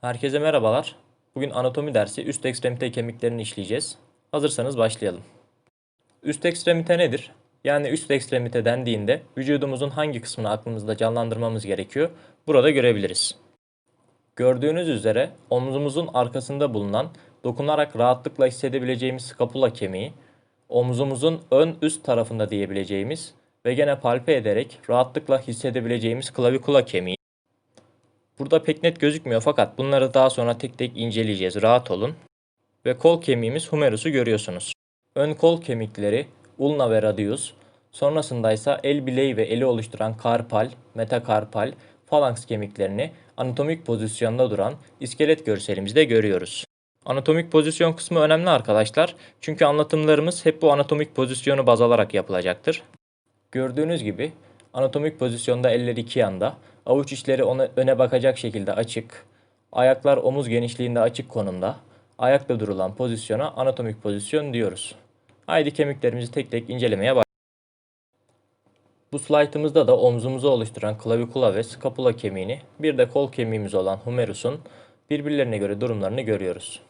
Herkese merhabalar. Bugün anatomi dersi üst ekstremite kemiklerini işleyeceğiz. Hazırsanız başlayalım. Üst ekstremite nedir? Yani üst ekstremite dendiğinde vücudumuzun hangi kısmını aklımızda canlandırmamız gerekiyor? Burada görebiliriz. Gördüğünüz üzere omzumuzun arkasında bulunan dokunarak rahatlıkla hissedebileceğimiz skapula kemiği, omzumuzun ön üst tarafında diyebileceğimiz ve gene palpe ederek rahatlıkla hissedebileceğimiz klavikula kemiği, Burada pek net gözükmüyor fakat bunları daha sonra tek tek inceleyeceğiz. Rahat olun. Ve kol kemiğimiz humerus'u görüyorsunuz. Ön kol kemikleri ulna ve radius. Sonrasında ise el bileği ve eli oluşturan karpal, metakarpal, falanks kemiklerini anatomik pozisyonda duran iskelet görselimizde görüyoruz. Anatomik pozisyon kısmı önemli arkadaşlar. Çünkü anlatımlarımız hep bu anatomik pozisyonu baz alarak yapılacaktır. Gördüğünüz gibi anatomik pozisyonda eller iki yanda, avuç içleri ona, öne bakacak şekilde açık, ayaklar omuz genişliğinde açık konumda, ayakta durulan pozisyona anatomik pozisyon diyoruz. Haydi kemiklerimizi tek tek incelemeye başlayalım. Bu slaytımızda da omzumuzu oluşturan klavikula ve skapula kemiğini, bir de kol kemiğimiz olan humerus'un birbirlerine göre durumlarını görüyoruz.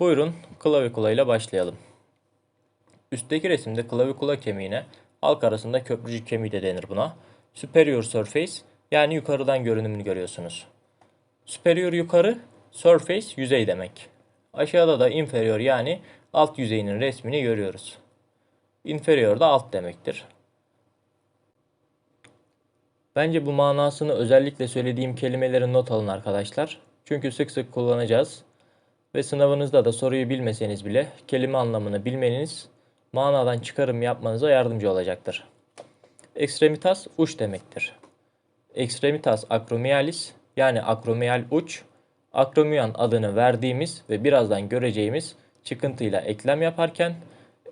Buyurun klavikula ile başlayalım. Üstteki resimde klavikula kemiğine halk arasında köprücük kemiği de denir buna. Superior surface yani yukarıdan görünümünü görüyorsunuz. Superior yukarı, surface yüzey demek. Aşağıda da inferior yani alt yüzeyinin resmini görüyoruz. Inferior da alt demektir. Bence bu manasını özellikle söylediğim kelimeleri not alın arkadaşlar. Çünkü sık sık kullanacağız. Ve sınavınızda da soruyu bilmeseniz bile kelime anlamını bilmeniz manadan çıkarım yapmanıza yardımcı olacaktır. Extremitas uç demektir. Extremitas acromialis yani akromial uç, akromion adını verdiğimiz ve birazdan göreceğimiz çıkıntıyla eklem yaparken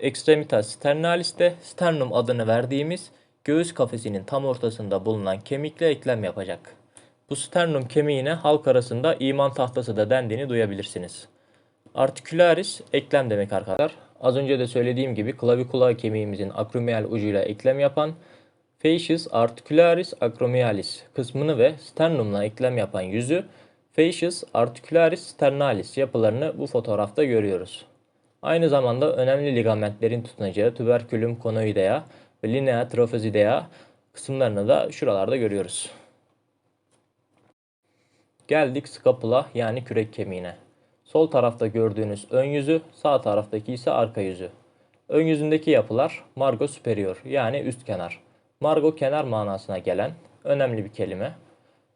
extremitas sternalis de sternum adını verdiğimiz göğüs kafesinin tam ortasında bulunan kemikle eklem yapacak. Bu sternum kemiğine halk arasında iman tahtası da dendiğini duyabilirsiniz. Articularis eklem demek arkadaşlar. Az önce de söylediğim gibi klavikula kemiğimizin akromial ucuyla eklem yapan Facies articularis acromialis kısmını ve sternumla eklem yapan yüzü Facies articularis sternalis yapılarını bu fotoğrafta görüyoruz. Aynı zamanda önemli ligamentlerin tutunacağı tuberculum conoidea ve linea trophozidea kısımlarını da şuralarda görüyoruz. Geldik scapula yani kürek kemiğine. Sol tarafta gördüğünüz ön yüzü, sağ taraftaki ise arka yüzü. Ön yüzündeki yapılar margo superior yani üst kenar. Margo kenar manasına gelen önemli bir kelime.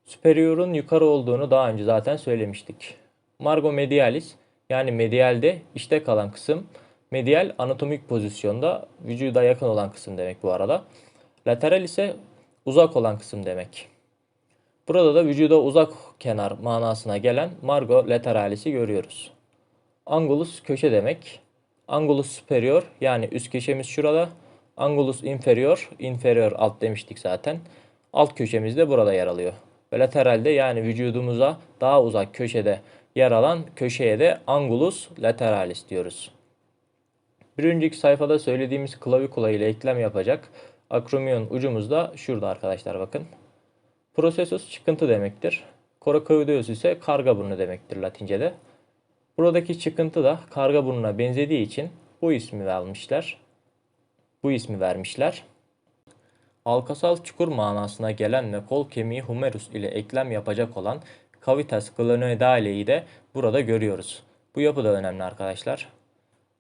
Superior'un yukarı olduğunu daha önce zaten söylemiştik. Margo medialis yani medialde işte kalan kısım. Medial anatomik pozisyonda vücuda yakın olan kısım demek bu arada. Lateral ise uzak olan kısım demek. Burada da vücuda uzak kenar manasına gelen margo lateralis'i görüyoruz. Angulus köşe demek. Angulus superior yani üst köşemiz şurada. Angulus inferior, inferior alt demiştik zaten. Alt köşemiz de burada yer alıyor. Ve lateralde yani vücudumuza daha uzak köşede yer alan köşeye de angulus lateralis diyoruz. Bir önceki sayfada söylediğimiz klavikula ile eklem yapacak akromion ucumuz da şurada arkadaşlar bakın. Processus çıkıntı demektir. Coracoideus ise karga burnu demektir Latince'de. Buradaki çıkıntı da karga burnuna benzediği için bu ismi vermişler. Bu ismi vermişler. Halkasal çukur manasına gelen ve kol kemiği humerus ile eklem yapacak olan cavitas glenoidale'yi de burada görüyoruz. Bu yapı da önemli arkadaşlar.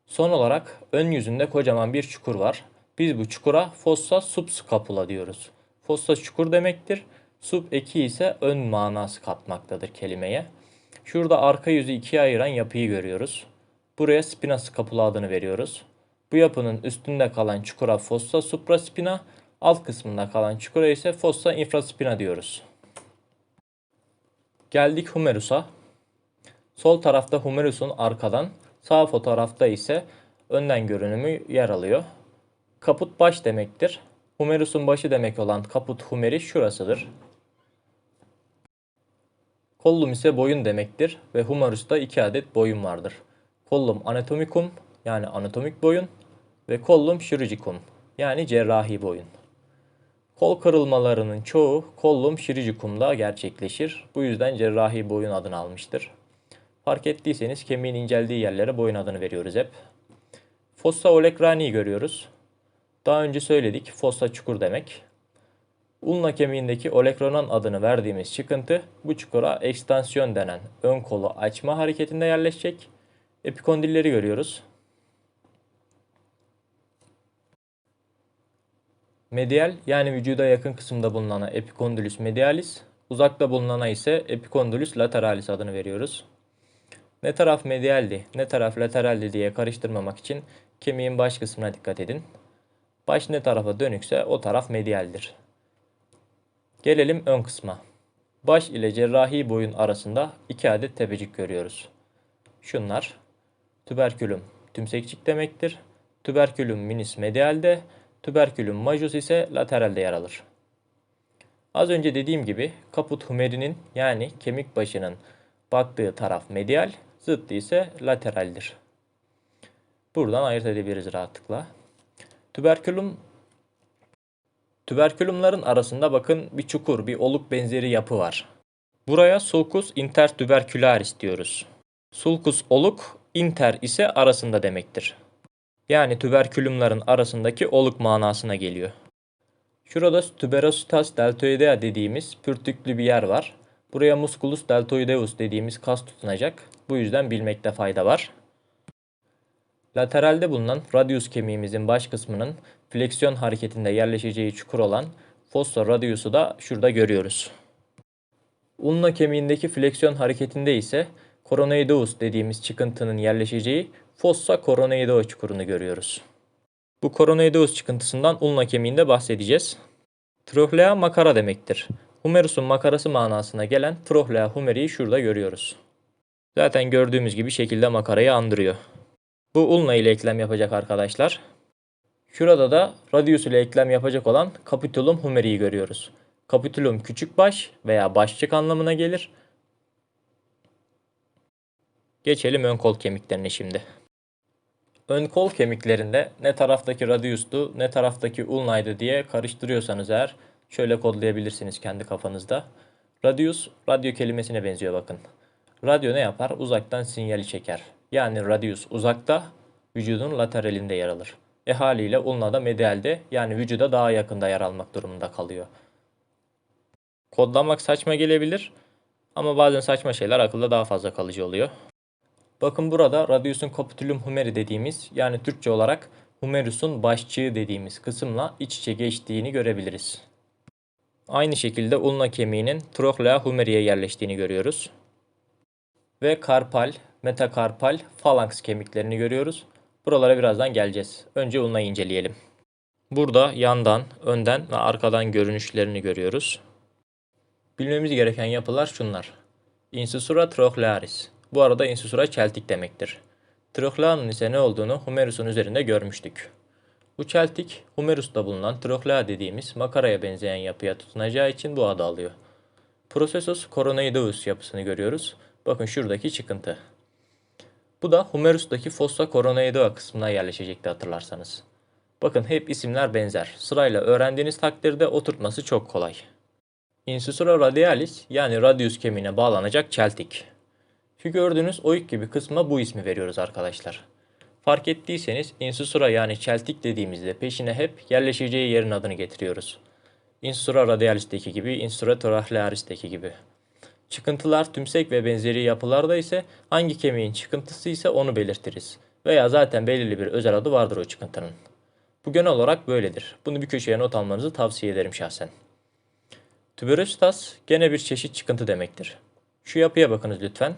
Son olarak ön yüzünde kocaman bir çukur var. Biz bu çukura fossa subscapula diyoruz. Fossa çukur demektir. Sub eki ise ön manası katmaktadır kelimeye. Şurada arka yüzü ikiye ayıran yapıyı görüyoruz. Buraya spina scapula adını veriyoruz. Bu yapının üstünde kalan çukura fossa supraspina, alt kısmında kalan çukura ise fossa infraspina diyoruz. Geldik humerus'a. Sol tarafta humerus'un arkadan, sağ fotoğrafta ise önden görünümü yer alıyor. Kaput baş demektir. Humerus'un başı demek olan kaput humeri şurasıdır. Kollum ise boyun demektir ve humerus'ta iki adet boyun vardır. Kollum anatomicum yani anatomik boyun ve kollum chirurgicum yani cerrahi boyun. Kol kırılmalarının çoğu kollum şiricikumda gerçekleşir. Bu yüzden cerrahi boyun adını almıştır. Fark ettiyseniz kemiğin inceldiği yerlere boyun adını veriyoruz hep. Fossa olecrani'yi görüyoruz. Daha önce söyledik fossa çukur demek. Ulna kemiğindeki olekronan adını verdiğimiz çıkıntı bu çukura ekstansiyon denen ön kolu açma hareketinde yerleşecek. Epikondilleri görüyoruz. Medial yani vücuda yakın kısımda bulunana epikondylus medialis, uzakta bulunana ise epikondylus lateralis adını veriyoruz. Ne taraf medialdi, ne taraf lateraldi diye karıştırmamak için kemiğin baş kısmına dikkat edin. Baş ne tarafa dönükse o taraf medialdir. Gelelim ön kısma. Baş ile cerrahi boyun arasında iki adet tepecik görüyoruz. Şunlar tüberkülüm tümsekçik demektir. Tüberkülüm minis medialde, tüberkülüm majus ise lateralde yer alır. Az önce dediğim gibi kaput humerinin yani kemik başının baktığı taraf medial, zıttı ise lateraldir. Buradan ayırt edebiliriz rahatlıkla. Tüberkülüm Tüberkülümlerin arasında bakın bir çukur, bir oluk benzeri yapı var. Buraya sulcus intertübercularis diyoruz. Sulcus oluk, inter ise arasında demektir. Yani tüberkülümlerin arasındaki oluk manasına geliyor. Şurada tuberositas deltoidea dediğimiz pürtüklü bir yer var. Buraya musculus deltoideus dediğimiz kas tutunacak. Bu yüzden bilmekte fayda var. Lateralde bulunan radius kemiğimizin baş kısmının fleksiyon hareketinde yerleşeceği çukur olan fossa radius'u da şurada görüyoruz. Ulna kemiğindeki fleksiyon hareketinde ise coronoideus dediğimiz çıkıntının yerleşeceği fossa coronoideo çukurunu görüyoruz. Bu coronoideus çıkıntısından ulna kemiğinde bahsedeceğiz. Trochlea makara demektir. Humerus'un makarası manasına gelen Trochlea humeri'yi şurada görüyoruz. Zaten gördüğümüz gibi şekilde makarayı andırıyor. Bu ulna ile eklem yapacak arkadaşlar. Şurada da radius ile eklem yapacak olan capitulum humeri'yi görüyoruz. Capitulum küçük baş veya başçık anlamına gelir. Geçelim ön kol kemiklerine şimdi. Ön kol kemiklerinde ne taraftaki radiustu ne taraftaki ulnaydı diye karıştırıyorsanız eğer şöyle kodlayabilirsiniz kendi kafanızda. Radius radyo kelimesine benziyor bakın. Radyo ne yapar? Uzaktan sinyali çeker. Yani radius uzakta, vücudun lateralinde yer alır. E haliyle ulna da medialde yani vücuda daha yakında yer almak durumunda kalıyor. Kodlamak saçma gelebilir ama bazen saçma şeyler akılda daha fazla kalıcı oluyor. Bakın burada radius'un capitulum humeri dediğimiz yani Türkçe olarak humerus'un başçığı dediğimiz kısımla iç içe geçtiğini görebiliriz. Aynı şekilde ulna kemiğinin trochlea humeri'ye yerleştiğini görüyoruz. Ve karpal, metakarpal, falanks kemiklerini görüyoruz. Buralara birazdan geleceğiz. Önce ulnayı inceleyelim. Burada yandan, önden ve arkadan görünüşlerini görüyoruz. Bilmemiz gereken yapılar şunlar. Insusura trochlearis. Bu arada insusura çeltik demektir. Trochlea'nın ise ne olduğunu humerus'un üzerinde görmüştük. Bu çeltik humerus'ta bulunan trochlea dediğimiz makaraya benzeyen yapıya tutunacağı için bu adı alıyor. Processus coronoideus yapısını görüyoruz. Bakın şuradaki çıkıntı. Bu da humerus'taki fossa coronoidea kısmına yerleşecekti hatırlarsanız. Bakın hep isimler benzer. Sırayla öğrendiğiniz takdirde oturtması çok kolay. Insusura radialis yani radius kemiğine bağlanacak çeltik. Şu gördüğünüz oyuk gibi kısma bu ismi veriyoruz arkadaşlar. Fark ettiyseniz insusura yani çeltik dediğimizde peşine hep yerleşeceği yerin adını getiriyoruz. Insusura radialis'teki gibi, insusura thoraciaris'teki gibi. Çıkıntılar tümsek ve benzeri yapılarda ise hangi kemiğin çıkıntısı ise onu belirtiriz. Veya zaten belirli bir özel adı vardır o çıkıntının. Bu genel olarak böyledir. Bunu bir köşeye not almanızı tavsiye ederim şahsen. Tüberositas gene bir çeşit çıkıntı demektir. Şu yapıya bakınız lütfen.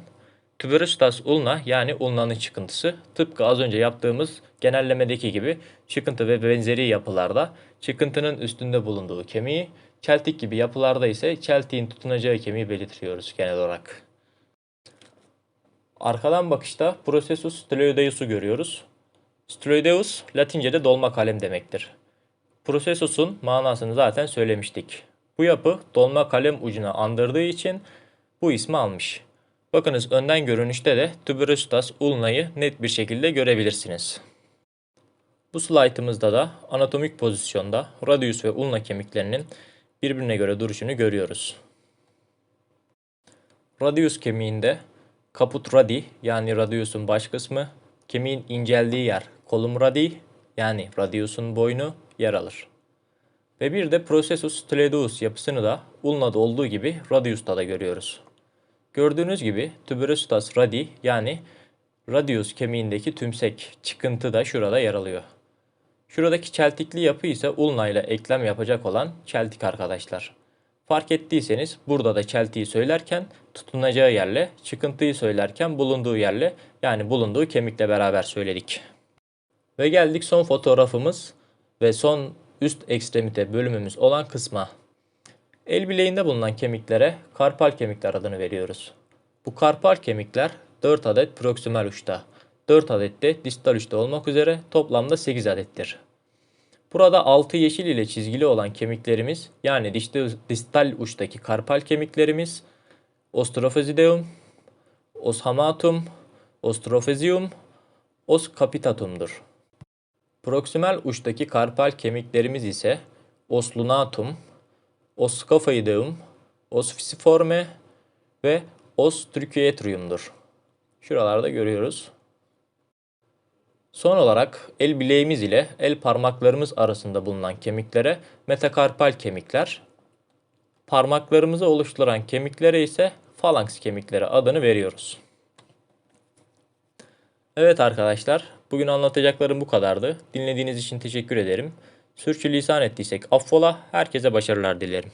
Tüberositas ulna yani ulnanın çıkıntısı tıpkı az önce yaptığımız genellemedeki gibi çıkıntı ve benzeri yapılarda çıkıntının üstünde bulunduğu kemiği, çeltik gibi yapılarda ise çeltiğin tutunacağı kemiği belirtiyoruz genel olarak. Arkadan bakışta Processus styloideus'u görüyoruz. Styloideus Latince'de dolma kalem demektir. Processus'un manasını zaten söylemiştik. Bu yapı dolma kalem ucuna andırdığı için bu ismi almış. Bakınız önden görünüşte de Tuberositas ulnayı net bir şekilde görebilirsiniz. Bu slaytımızda da anatomik pozisyonda radius ve ulna kemiklerinin birbirine göre duruşunu görüyoruz. Radius kemiğinde caput radi yani radius'un baş kısmı, kemiğin inceldiği yer colum radi yani radius'un boynu yer alır. Ve bir de processus sclerosus yapısını da ulnada olduğu gibi radius'ta da görüyoruz. Gördüğünüz gibi tuberositas radi yani radius kemiğindeki tümsek çıkıntı da şurada yer alıyor. Şuradaki çeltikli yapı ise ulna ile eklem yapacak olan çeltik arkadaşlar. Fark ettiyseniz burada da çeltiği söylerken tutunacağı yerle, çıkıntıyı söylerken bulunduğu yerle yani bulunduğu kemikle beraber söyledik. Ve geldik son fotoğrafımız ve son üst ekstremite bölümümüz olan kısma. El bileğinde bulunan kemiklere karpal kemikler adını veriyoruz. Bu karpal kemikler 4 adet proksimal uçta, 4 adet de distal uçta olmak üzere toplamda 8 adettir. Burada altı yeşil ile çizgili olan kemiklerimiz yani distal, uçtaki karpal kemiklerimiz Ostrophizideum, Os hamatum, Ostrophizium, Os capitatum'dur. Proksimal uçtaki karpal kemiklerimiz ise Os lunatum, Os scaphoideum, Os fisiforme ve Os trichoetrium'dur. Şuralarda görüyoruz. Son olarak el bileğimiz ile el parmaklarımız arasında bulunan kemiklere metakarpal kemikler, parmaklarımızı oluşturan kemiklere ise falanks kemikleri adını veriyoruz. Evet arkadaşlar, bugün anlatacaklarım bu kadardı. Dinlediğiniz için teşekkür ederim. Sürçülisan ettiysek affola, herkese başarılar dilerim.